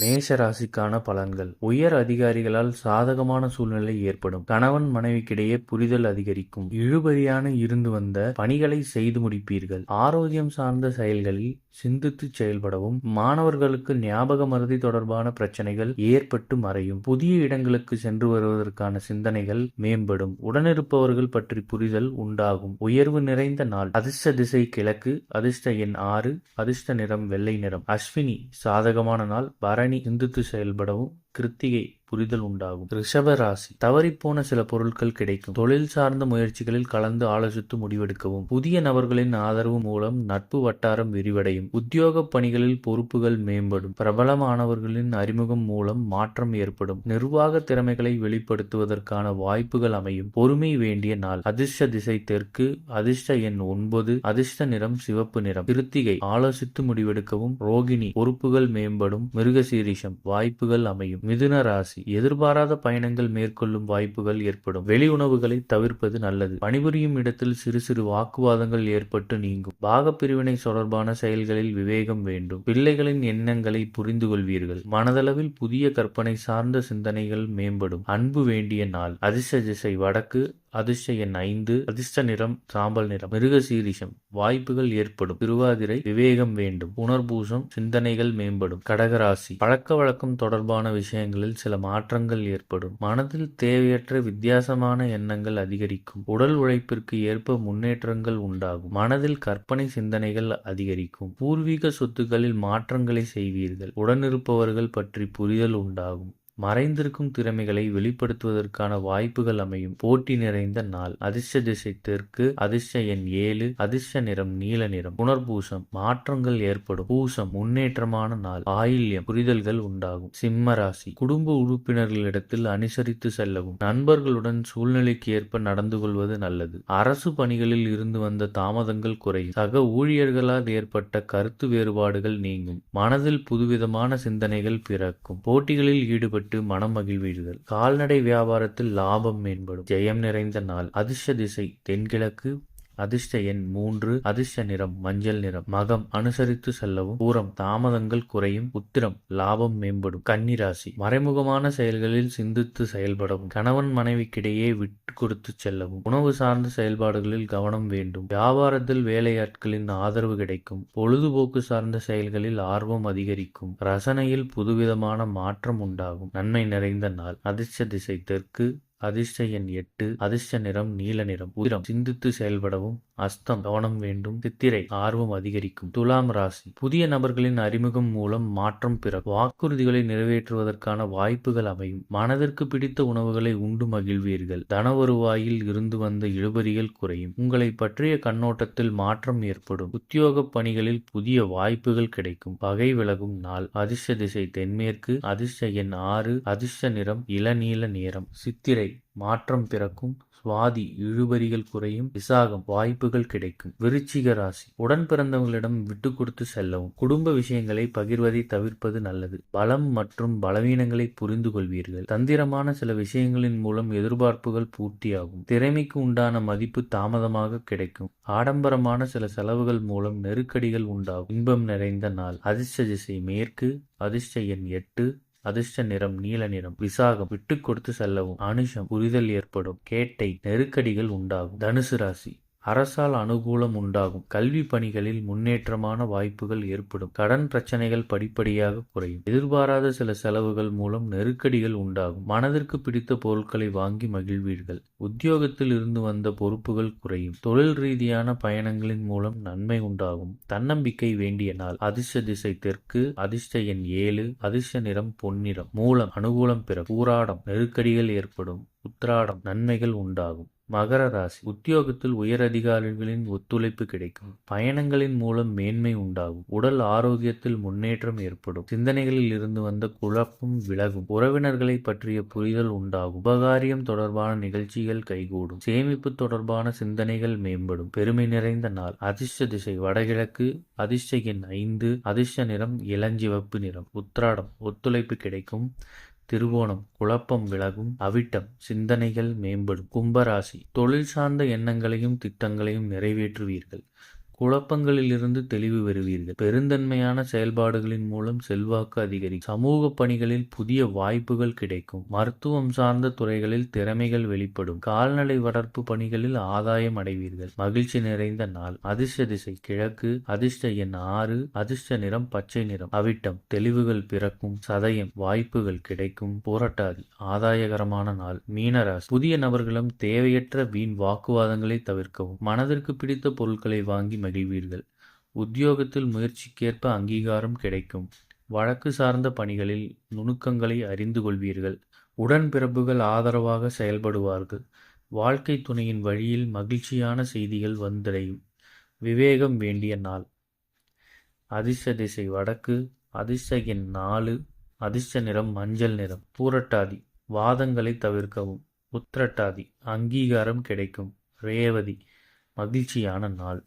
மேஷ ராசிக்கான பலன்கள். உயர் அதிகாரிகளால் சாதகமான சூழ்நிலை ஏற்படும். கணவன் மனைவிக்கிடையே புரிதல் அதிகரிக்கும். இழுபறியான இருந்து வந்த பணிகளை செய்து முடிப்பீர்கள். ஆரோக்கியம் சார்ந்த செயல்களில் சிந்தித்து செயல்படவும் மாணவர்களுக்கு ஞாபக மருதி தொடர்பான பிரச்சனைகள் ஏற்பட்டு மறையும். புதிய இடங்களுக்கு சென்று வருவதற்கான சிந்தனைகள் மேம்படும். உடனிருப்பவர்கள் பற்றி புரிதல் உண்டாகும். உயர்வு நிறைந்த நாள். அதிர்ஷ்ட திசை கிழக்கு அதிர்ஷ்ட எண் ஆறு அதிர்ஷ்ட நிறம் வெள்ளை நிறம். அஸ்வினி சாதகமான நாள். பழனி சிந்தித்து செயல்படவும் கிருத்திகை புரிதல் உண்டாகும். ரிஷப ராசி. தவறிப்போன சில பொருட்கள் கிடைக்கும். தொழில் சார்ந்த முயற்சிகளில் கலந்து ஆலோசித்து முடிவெடுக்கவும். புதிய நபர்களின் ஆதரவு மூலம் நட்பு வட்டாரம் விரிவடையும். உத்தியோக பணிகளில் பொறுப்புகள் மேம்படும். பிரபலமானவர்களின் அறிமுகம் மூலம் மாற்றம் ஏற்படும். நிர்வாக திறமைகளை வெளிப்படுத்துவதற்கான வாய்ப்புகள் அமையும். பொறுமை வேண்டிய நாள். அதிர்ஷ்ட திசை தெற்கு. அதிர்ஷ்ட எண் ஒன்பது. அதிர்ஷ்ட நிறம் சிவப்பு நிறம். கிருத்திகை. ஆலோசித்து முடிவெடுக்கவும். ரோகிணி. பொறுப்புகள் மேம்படும். மிருகசீரிஷம். வாய்ப்புகள் அமையும். மிதுன ராசி. எதிர்பாராத பயணங்கள் மேற்கொள்ளும் வாய்ப்புகள் ஏற்படும். வெளி உணவுகளை தவிர்ப்பது நல்லது. பணிபுரியும் இடத்தில் சிறு சிறு வாக்குவாதங்கள் ஏற்பட்டு நீங்கும். பாகப்பிரிவினை தொடர்பான செயல்களில் விவேகம் வேண்டும். பிள்ளைகளின் எண்ணங்களை புரிந்து கொள்வீர்கள். மனதளவில் புதிய கற்பனை சார்ந்த சிந்தனைகள் மேம்படும். அன்பு வேண்டிய நாள். அதிர்ஷ்ட திசை. வடக்கு அதிர்ஷ்ட எண் ஐந்து அதிர்ஷ்ட நிறம் சாம்பல் நிறம் மிருகசீரிஷம் வாய்ப்புகள் ஏற்படும். திருவாதிரை விவேகம் வேண்டும். புனர்பூசம் சிந்தனைகள் மேம்படும். கடகராசி. பழக்க வழக்கம் தொடர்பான விஷயங்களில் சில மாற்றங்கள் ஏற்படும். மனதில் தேவையற்ற வித்தியாசமான எண்ணங்கள் அதிகரிக்கும். உடல் உழைப்பிற்கு ஏற்ப முன்னேற்றங்கள் உண்டாகும். மனதில் கற்பனை சிந்தனைகள் அதிகரிக்கும். பூர்வீக சொத்துக்களில் மாற்றங்களை செய்வீர்கள். உடனிருப்பவர்கள் பற்றி புரிதல் உண்டாகும். மறைந்திருக்கும் திறமைகளை வெளிப்படுத்துவதற்கான வாய்ப்புகள் அமையும். போட்டி நிறைந்த நாள். அதிர்ஷ்ட திசை தெற்கு அதிர்ஷ்ட எண் ஏழு அதிர்ஷ்ட நிறம் நீல நிறம். புனர்பூசம். மாற்றங்கள் ஏற்படும். பூசம். முன்னேற்றமான நாள். ஆயில்யம். புரிதல்கள் உண்டாகும். சிம்ம ராசி. குடும்ப உறுப்பினர்களிடத்தில் அனுசரித்து செல்லவும். நண்பர்களுடன் சூழ்நிலைக்கு ஏற்ப நடந்து கொள்வது நல்லது. அரசு பணிகளில் இருந்து வந்த தாமதங்கள் குறையும். சக ஊழியர்களால் ஏற்பட்ட கருத்து வேறுபாடுகள் நீங்கும். மனதில் புதுவிதமான சிந்தனைகள் பிறக்கும். போட்டிகளில் ஈடுபட்டு விட்டு மனம் மகிழ்வீர்கள். கால்நடை வியாபாரத்தில் லாபம் மேம்படும். ஜெயம் நிறைந்த நாள். அதிர்ஷ்ட திசை தென்கிழக்கு அதிர்ஷ்ட எண் மூன்று அதிர்ஷ்ட நிறம் மஞ்சள் நிறம். மகம் அனுசரித்து செல்லவும் பூரம் தாமதங்கள் குறையும் உத்திரம் லாபம் மேம்படும். கன்னிராசி மறைமுகமான செயல்களில் சிந்தித்து செயல்படவும் கணவன் மனைவிக்கிடையே விட்டு கொடுத்து செல்லவும் உணவு சார்ந்த செயல்பாடுகளில் கவனம் வேண்டும். வியாபாரத்தில் வேலையாட்களின் ஆதரவு கிடைக்கும் பொழுதுபோக்கு சார்ந்த செயல்களில் ஆர்வம் அதிகரிக்கும் ரசனையில் புதுவிதமான மாற்றம் உண்டாகும். நன்மை நிறைந்த நாள் அதிர்ஷ்ட திசை தெற்கு அதிர்ஷ்ட எண் எட்டு அதிர்ஷ்ட நிறம் நீல நிறம் உதிரம். சிந்தித்து செயல்படவும் அஸ்தம் கவனம் வேண்டும். சித்திரை ஆர்வம் அதிகரிக்கும். துலாம் ராசி. புதிய நபர்களின் அறிமுகம் மூலம் மாற்றம் பிறக்கும் வாக்குறுதிகளை நிறைவேற்றுவதற்கான வாய்ப்புகள் அமையும். மனதிற்கு பிடித்த உணவுகளை உண்டு மகிழ்வீர்கள். தன வருவாயில் இருந்து வந்த இழுபறிகள் குறையும். உங்களை பற்றிய கண்ணோட்டத்தில் மாற்றம் ஏற்படும். உத்தியோக பணிகளில் புதிய வாய்ப்புகள் கிடைக்கும். பகை விலகும் நாள். அதிர்ஷ்ட திசை தென்மேற்கு அதிர்ஷ்ட எண் ஆறு அதிர்ஷ்ட நிறம் இளநீல நேரம். சித்திரை மாற்றம் பிறக்கும் சுவாதி இழுபறிகள் குறையும் விசாகம் வாய்ப்புகள் கிடைக்கும். விருச்சிக ராசி உடன் பிறந்தவங்களிடம் விட்டு கொடுத்து செல்லவும். குடும்ப விஷயங்களை பகிர்வதை தவிர்ப்பது நல்லது. பலம் மற்றும் பலவீனங்களை புரிந்து கொள்வீர்கள். தந்திரமான சில விஷயங்களின் மூலம் எதிர்பார்ப்புகள் பூர்த்தியாகும். திறமைக்கு உண்டான மதிப்பு தாமதமாக கிடைக்கும். ஆடம்பரமான சில செலவுகள் மூலம் நெருக்கடிகள் உண்டாகும். இன்பம் நிறைந்த நாள். அதிர்ஷ்ட திசை மேற்கு அதிர்ஷ்ட எண் எட்டு அதிர்ஷ்ட நிறம் நீல நிறம் விசாகம் விட்டு கொடுத்து செல்லவும் அனுஷம் புரிதல் ஏற்படும் கேட்டை நெருக்கடிகள் உண்டாகும். தனுசு ராசி. அரசால் அனுகூலம் உண்டாகும். கல்வி பணிகளில் முன்னேற்றமான வாய்ப்புகள் ஏற்படும். கடன் பிரச்சனைகள் படிப்படியாக குறையும். எதிர்பாராத சில செலவுகள் மூலம் நெருக்கடிகள் உண்டாகும். மனதிற்கு பிடித்த பொருட்களை வாங்கி மகிழ்வீர்கள். உத்தியோகத்தில் இருந்து வந்த பொறுப்புகள் குறையும். தொழில் ரீதியான பயணங்களின் மூலம் நன்மை உண்டாகும். தன்னம்பிக்கை வேண்டிய நாள். அதிர்ஷ்ட திசை தெற்கு அதிர்ஷ்ட எண் ஏழு அதிர்ஷ்ட நிறம் பொன்னிறம். மூலம் அனுகூலம் பிற. ஊராடம். நெருக்கடிகள் ஏற்படும். உத்திராடம். நன்மைகள் உண்டாகும். மகர ராசி. உத்தியோகத்தில் உயர் அதிகாரிகளின் ஒத்துழைப்பு கிடைக்கும். பயணங்களின் மூலம் மேன்மை உண்டாகும். உடல் ஆரோக்கியத்தில் முன்னேற்றம் ஏற்படும். சிந்தனைகளில் இருந்து வந்த குழப்பம் விலகும். உறவினர்களை பற்றிய புரிதல் உண்டாகும். உபகாரியம் தொடர்பான நிகழ்ச்சிகள் கைகூடும். சேமிப்பு தொடர்பான சிந்தனைகள் மேம்படும். பெருமை நிறைந்த நாள். அதிர்ஷ்ட திசை. வடகிழக்கு. அதிர்ஷ்ட எண் ஐந்து. அதிர்ஷ்ட நிறம். இளஞ்சிவப்பு நிறம். உத்திராடம். ஒத்துழைப்பு கிடைக்கும். திருவோணம் குழப்பம் விலகும் அவிட்டம் சிந்தனைகள் மேம்படும். கும்பராசி தொழில் சார்ந்த எண்ணங்களையும் திட்டங்களையும் நிறைவேற்றுவீர்கள். குழப்பங்களிலிருந்து தெளிவு பெறுவீர்கள். பெருந்தன்மையான செயல்பாடுகளின் மூலம் செல்வாக்கு அதிகரிக்கும் சமூக பணிகளில் புதிய வாய்ப்புகள் கிடைக்கும். மருத்துவம் சார்ந்த துறைகளில் திறமைகள் வெளிப்படும். கால்நடை வளர்ப்பு பணிகளில் ஆதாயம் அடைவீர்கள். மகிழ்ச்சி நிறைந்த நாள். அதிர்ஷ்ட திசை கிழக்கு. அதிர்ஷ்ட எண் ஆறு. அதிர்ஷ்ட நிறம் பச்சை நிறம். அவிட்டம். தெளிவுகள் பிறக்கும். சதயம். வாய்ப்புகள் கிடைக்கும். போராட்டாதி ஆதாயகரமான நாள். மீனராசி. புதிய நபர்களும் தேவையற்ற வீண் வாக்குவாதங்களை தவிர்க்கவும். மனதிற்கு பிடித்த பொருட்களை வாங்கி மகிழ்வீர்கள். உத்தியோகத்தில் முயற்சிக்கேற்ப அங்கீகாரம் கிடைக்கும். வழக்கு சார்ந்த பணிகளில் நுணுக்கங்களை அறிந்து கொள்வீர்கள். உடன்பிறப்புகள் ஆதரவாக செயல்படுவார்கள். வாழ்க்கை துணையின் வழியில் மகிழ்ச்சியான செய்திகள் வந்தடையும். விவேகம் வேண்டிய நாள். அதிர்ஷ்ட திசை வடக்கு அதிர்ஷ்ட எண் நாலு அதிர்ஷ்ட நிறம் மஞ்சள் நிறம். பூரட்டாதி வாதங்களை தவிர்க்கவும். உத்திரட்டாதி அங்கீகாரம் கிடைக்கும். ரேவதி மகிழ்ச்சியான நாள்.